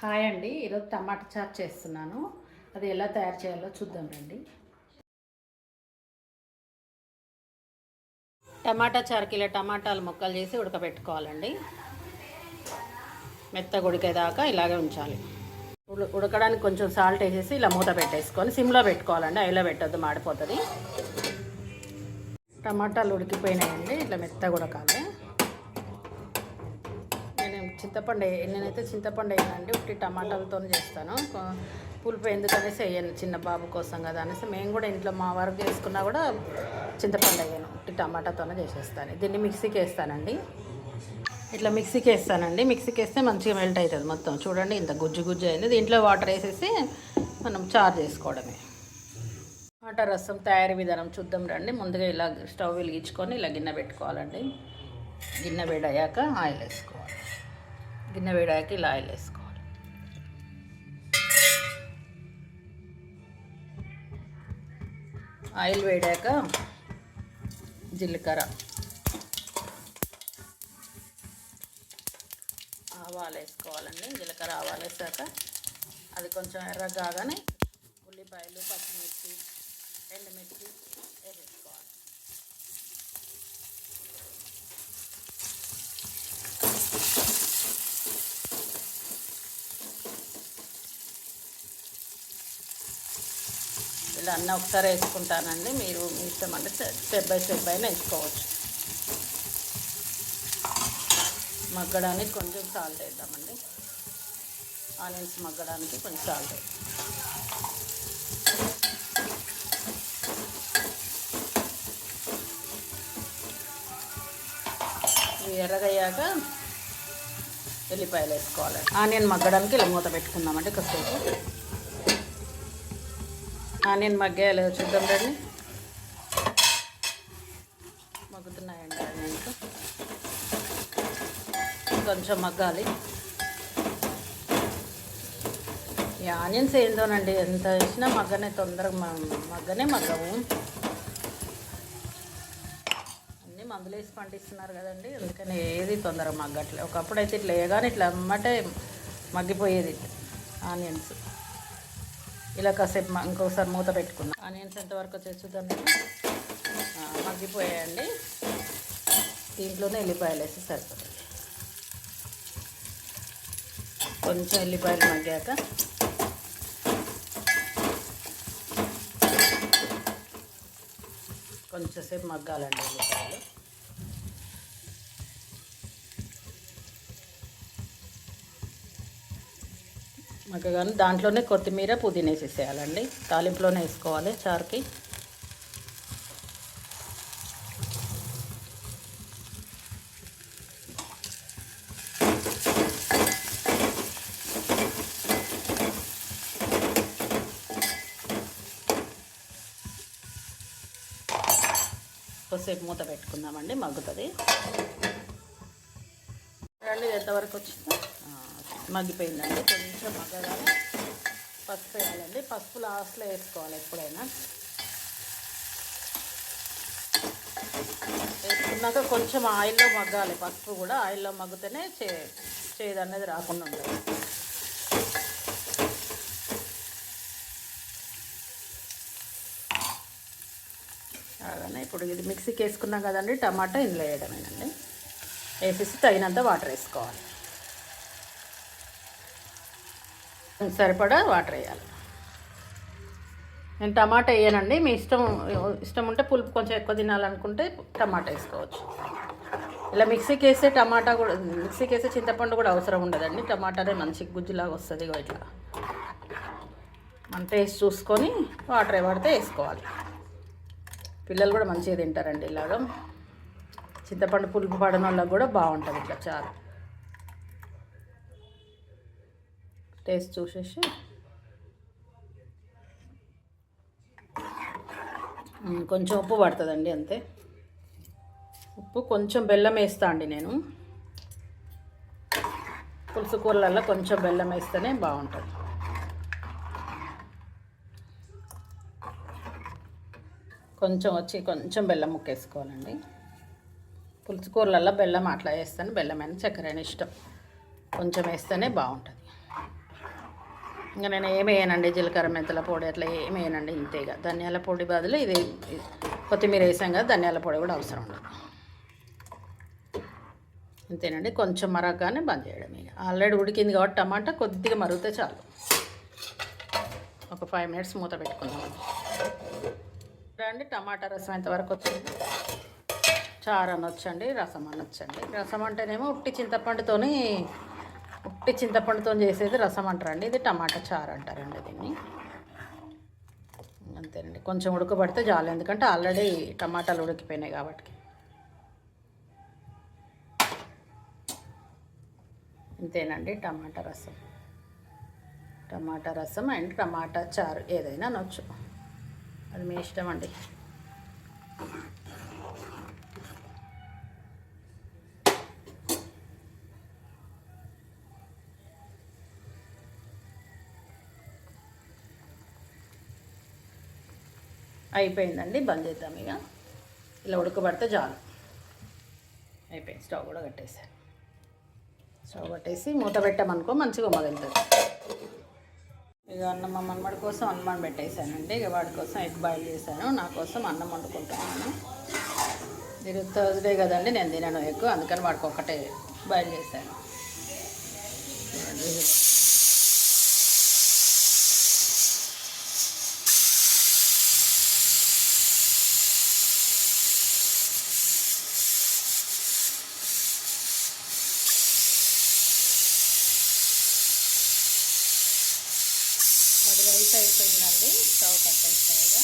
Hi అండి. ఈరోజు టమాటా chat చేస్తున్నాను. అది ఎలా తయారు చేయాలో చూద్దాం రండి. టమాటా చారుకి ఇలా టమాటాలు ముక్కలు చేసి ఉడకబెట్టుకోవాలండి. మెత్తగా ఉడికేదాకా ఇలాగే ఉంచాలి. ఉడకడానికి కొంచెం సాల్ట్ వేసేసి ఇలా మూత పెట్టేసుకొని సిమ్లో పెట్టుకోవాలండి. అయిలో పెట్టొద్దు మాడిపోతుంది. టమాటాలు ఉడికిపోయినాయండి. ఇట్లా మెత్తగా ఉడకాలి. చింతపండు నేనైతే చింతపండు వేయనండి ఒకటి టమాటాలతో చేస్తాను. కొ- పులుపు ఎందుకనేసి వేయను చిన్న బాబు కోసం కదా అనేసి మేము కూడా ఇంట్లో మా వర్క్ చేసుకున్నా కూడా చింతపండు వేయను. ఒకటి టమాటాతోనే చేసేస్తాను. దీన్ని మిక్సీకి వేస్తానండి. ఇట్లా మిక్సీకి వేస్తానండి. మిక్సీకి వేస్తే మంచిగా మెల్ట్ అవుతుంది మొత్తం. చూడండి ఇంత గుజ్జు గుజ్జు అయింది. దీంట్లో వాటర్ వేసేసి మనం చారు చేసుకోవడమే. టమాటా రసం తయారీ విధానం చూద్దాం రండి. ముందుగా ఇలా స్టవ్ వెలిగించుకొని ఇలా గిన్నె పెట్టుకోవాలండి. గిన్నె వేడయ్యాక ఆయిల్ వేసుకోవాలి. గిన్నె వేడయ్యాక ఇలా ఆయిల్ వేసుకోవాలి ఆయిల్ వేడాక జీలకర్ర ఆవాలు వేసుకోవాలండి. జీలకర్ర ఆవాలు వేసాక అది కొంచెం ఎర్ర కాగానే ఉల్లిపాయలు పచ్చిమిర్చి ఎండుమిర్చి ఇలా అన్నీ ఒకసారి వేసుకుంటానండి. మీరు మీ ఇష్టం అంటే స్టెప్ బై స్టెప్ అయినా వేసుకోవచ్చు. మగ్గడానికి కొంచెం సాల్ట్ వేద్దామండి. ఆనియన్స్ మగ్గడానికి కొంచెం సాల్ట్ ఇవి ఎర్రగయ్యాక ఎల్లిపాయలు వేసుకోవాలి. ఆనియన్ మగ్గడానికి ఇలా మూత పెట్టుకుందామండి. కొద్దిసేపు ఆనియన్ మగ్గాయలు. చూద్దాం రండి. మగ్గుతున్నాయండి ఆనియన్స్ కొంచెం మగ్గాలి. ఈ ఆనియన్స్ ఏందోనండి ఎంత వేసినా మగ్గనే తొందరగా మగ్గనే మగ్గవు. అన్నీ మందులు వేసి పండిస్తున్నారు కదండి అందుకని ఏది తొందరగా మగ్గట్లే. ఒకప్పుడు అయితే ఇట్లా వేయగానే ఇట్లా అమ్మటే మగ్గిపోయేది ఆనియన్స్. ఇలా కాసేపు ఇంకొకసారి మూత పెట్టుకున్నాను ఆనియన్స్ ఎంతవరకు వచ్చేసి చూద్దాం నేను. మగ్గిపోయాయండి. దీంట్లోనే ఎల్లిపాయలు వేసి సరిపోతుంది కొంచెం ఎల్లిపాయలు మగ్గాక కొంచెంసేపు మగ్గాలండి ఎల్లిపాయలు. మగ్గగానే దాంట్లోనే కొత్తిమీర పుదీనా వేసేసేయాలండి. తాలింపులోనే వేసుకోవాలి చారుకి. కొద్దిసేపు మూత పెట్టుకుందామండి మగ్గుతుంది. రండి ఎంతవరకు వచ్చిందో. మగ్గిపోయిందండి. కొంచెం మగ్గగానే పసుపు వేయాలండి. పసుపు లాస్ట్లో వేసుకోవాలి ఎప్పుడైనా. వేసుకున్నాక కొంచెం ఆయిల్లో మగ్గాలి. పసుపు కూడా ఆయిల్లో మగ్గితేనే చే చేదు అనేది రాకుండా ఉంటుంది. అలానే ఇప్పుడు ఇది మిక్సీకి వేసుకున్నాం కదండి టమాటా ఇందులో వేయడమేనండి. వేసేసి తగినంత వాటర్ వేసుకోవాలి. సరిపడా వాటర్ వేయాలి. నేను టమాటా వేయనండి. మీ ఇష్టం ఇష్టం ఉంటే పులుపు కొంచెం ఎక్కువ తినాలనుకుంటే టమాటా వేసుకోవచ్చు. ఇలా మిక్సీకి వేస్తే టమాటా కూడా మిక్సీకి వేస్తే చింతపండు కూడా అవసరం ఉండదండి. టమాటానే మంచి గుజ్జులాగా వస్తుంది ఇట్లా. మన టేస్ట్ చూసుకొని వాటర్ పడితే వేసుకోవాలి. పిల్లలు కూడా మంచిగా తింటారండి ఇలాగ. చింతపండు పులుపు పడిన వాళ్ళకి కూడా బాగుంటుంది ఇట్లా చారు. టేస్ట్ చూసేసి. కొంచెం ఉప్పు పడుతుందండి అంతే. ఉప్పు కొంచెం బెల్లం వేస్తా అండి నేను. పులుసు కూరలలో కొంచెం బెల్లం వేస్తేనే బాగుంటుంది. కొంచెం వచ్చి కొంచెం బెల్లం ముక్కేసుకోవాలండి పులుసు కూరలలో బెల్లం అట్లా వేస్తాను బెల్లం అయినా చక్కెర ఇష్టం. కొంచెం వేస్తేనే బాగుంటుంది. ఇంకా నేను ఏమి వేయనండి జీలకర్ర మెంతుల పొడి అట్లా ఏమి వేయనండి ఇంతేగా. ధనియాల పొడి బదులు ఇది కొత్తిమీర వేసాం కదా ధనియాల పొడి కూడా అవసరం ఉండదు. అంతేనండి కొంచెం మరగ్గానే బంద్ చేయడం ఇక. ఆల్రెడీ ఉడికింది కాబట్టి టమాటా కొద్దిగా మరిగితే చాలు. ఒక ఫైవ్ మినిట్స్ మూత పెట్టుకుందాం. రండి టమాటా రసం ఎంతవరకు వచ్చింది? చారు అనొచ్చండి రసం అనొచ్చండి. రసం అంటేనేమో ఉట్టి చింతపండుతోని ఉట్టి చింతపండుతో చేసేది రసం అంటారండి. ఇది టమాటా చారు అంటారండి దీన్ని. అంతేనండి. కొంచెం ఉడకబడితే చాలు ఎందుకంటే ఆల్రెడీ టమాటాలు ఉడికిపోయినాయి కాబట్టి. ఇంతేనండి టమాటా రసం. టమాటా రసం అండ్ టమాటా చారు ఏదైనా అనొచ్చు. అది మీ ఇష్టం అండి. అయిపోయిందండి బంద్ చేద్దాం ఇక. ఇలా ఉడకబడితే చాలు. అయిపోయింది స్టవ్ కూడా కట్టేసాను స్టవ్ కట్టేసి మూత పెట్టామనుకో మంచిగా మొదలుతుంది ఇక అన్నం మా మనమడి కోసం అన్నం పెట్టేశానండి. ఇక వాడి కోసం ఎగ్ బాయిల్ చేశాను. నా కోసం అన్నం వండుకుంటున్నాను. మీరు థర్స్డే కదండి నేను తినను ఎక్కువ అందుకని వాడికి ఒక్కటే బాయిల్ చేశాను. వాడి అయిపోయిందండి. స్టవ్ కట్టేస్తాయిగా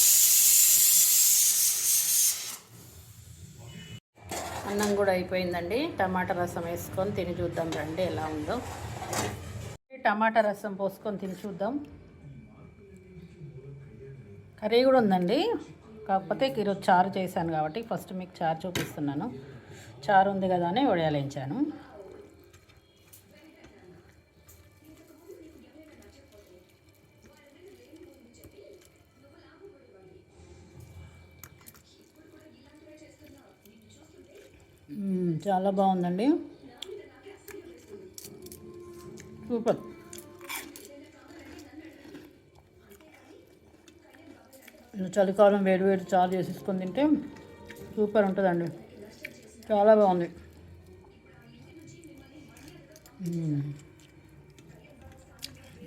అన్నం కూడా అయిపోయిందండి. టమాటా రసం వేసుకొని తిని చూద్దాం రండి ఎలా ఉందో. టమాటా రసం పోసుకొని తిని చూద్దాం. కర్రీ కూడా ఉందండి. కాకపోతే ఈరోజు చారు చేశాను కాబట్టి ఫస్ట్ మీకు చారు చూపిస్తున్నాను. చారు ఉంది కదా అని వడియాలించాను. చాలా బాగుందండి. సూపర్. చలికాలం వేడి వేడి చారు చేసేసుకొని తింటే సూపర్ ఉంటుందండి. చాలా బాగుంది.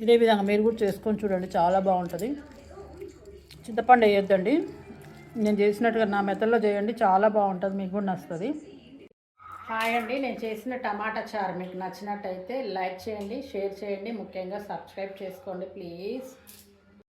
ఇదే విధంగా మీరు కూడా చేసుకొని చూడండి చాలా బాగుంటుంది. చింతపండు వేయొద్దండి. నేను చేసినట్టుగా నా మెథడ్లో చేయండి చాలా బాగుంటుంది మీకు కూడా నచ్చుతుంది. హాయ్ అండి నేను చేసిన టమాటా చారు. మీకు నచ్చినట్టయితే లైక్ చేయండి షేర్ చేయండి ముఖ్యంగా సబ్స్క్రైబ్ చేసుకోండి ప్లీజ్.